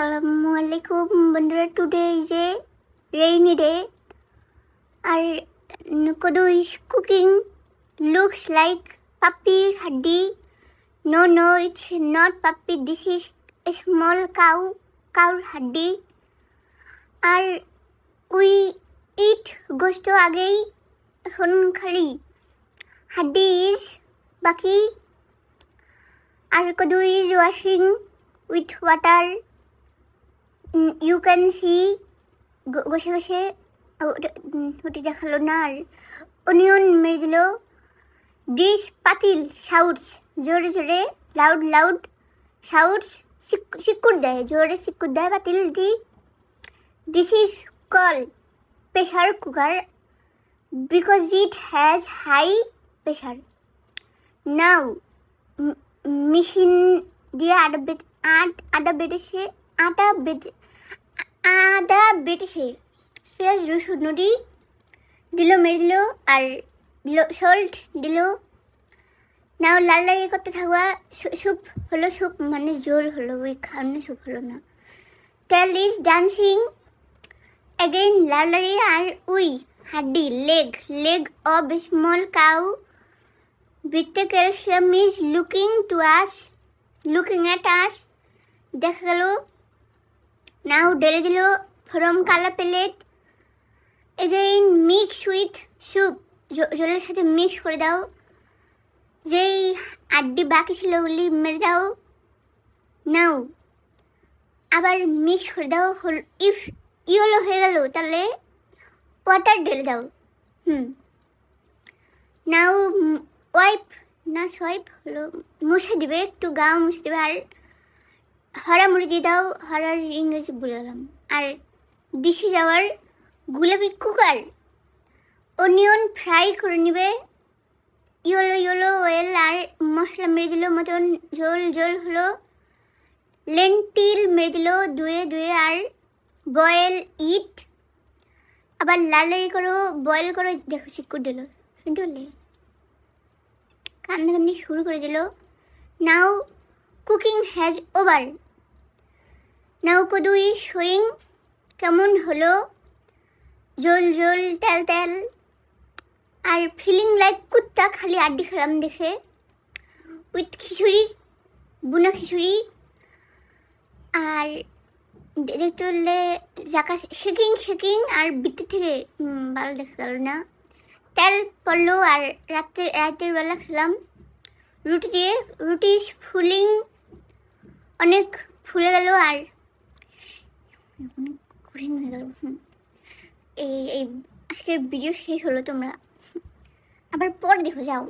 আসসালামু আলাইকুম বন্ধুরা today is a rainy day R Kadu is cooking looks like পাপির হাড্ডি no no it's not puppy this is small cow কাউর হাড্ডি আর উই ইট গোস্ত আগেই এখন খালি। হাড্ডি ইজ বাকি। আর Kadu is washing with water you can see বসে বসে ওটি দেখাল না আর অনিয়ন মেরে দিল। ডিশ পাতিল শাউটস জোরে জোরে লাউড লাউড শাউটস সিকুর দেয়। জোরে সিকুর দেয় পাতিলটি। This is call pressure cooker because it has high pressure now machine দিয়ে আটা বেট আট আটা বেটেছে আটা বেটে, আদা বেটেছে। পেঁয়াজ, রসুন, নুডি দিল, মেরে দিল আর সল্ট দিল। নাও, লাল লাগিয়ে করতে থাকবা স্যুপ হলো স্যুপ মানে জোর হলো, ওই খাওয়ানো স্যুপ হলো না। তেল ইজ ডান্সিং। অ্যাগেইন লালারি আর উই, হাড্ডি, leg. Leg of small cow বিটে calcium is looking to us, looking at us. দেখা গেল ঢেলে দিল ফ্রম কালা plate again mix with soup জলের সাথে মিক্স করে দাও। যেই আড্ডি বাকি ছিল ওগুলি মেরে দাও। নাও আবার মিক্স করে দাও। হল ইফ ইয়েলো হয়ে গেল, তাহলে ওয়াটার ঢেলে দাও। হুম। নাও ওয়াইপ না সোয়াইপ হলো, মুছে দিবে, একটু গা মুছে দেবে, আর হরা মুড়ি দিয়ে দাও, হরার ইংরেজি বলে গেলাম। আর ডিশে যাওয়ার গুলাবি কুকার, অনিয়ন ফ্রাই করে নেবে। ইয়েলো ইয়েলো ওয়েল আর মশলা মেরে দিল, মতন ঝোল ঝোল হলো। লেন্টিল মেরে দিল, ধুয়ে ধুয়ে আর বয়েল ইট। আবার লালারি করো, বয়েল করো, দেখো শিকুর দিল, শুনতে পারলে কান্না কান্নি শুরু করে দিল। Now, cooking has over. Now Kadu E showing কেমন হলো? জল জল, তেল তেল। আর ফিলিং লাইক কুত্তা খালি আড্ডি খেলাম দেখে। উইথ খিচুড়ি, বুনা খিচুড়ি। আর দেখতে বললে, জাকা শেকিং শেকিং আর বৃত্তি থেকে ভালো দেখা গেল না। তেল পড়ল আর রাত্রে, রাতের বেলা খেলাম। রুটি দিয়ে, রুটি ফুলিং অনেক ফুলে গেল আর এই এই আজকের ভিডিও শেষ হলো তোমরা। আবার পরে দেখো যাও।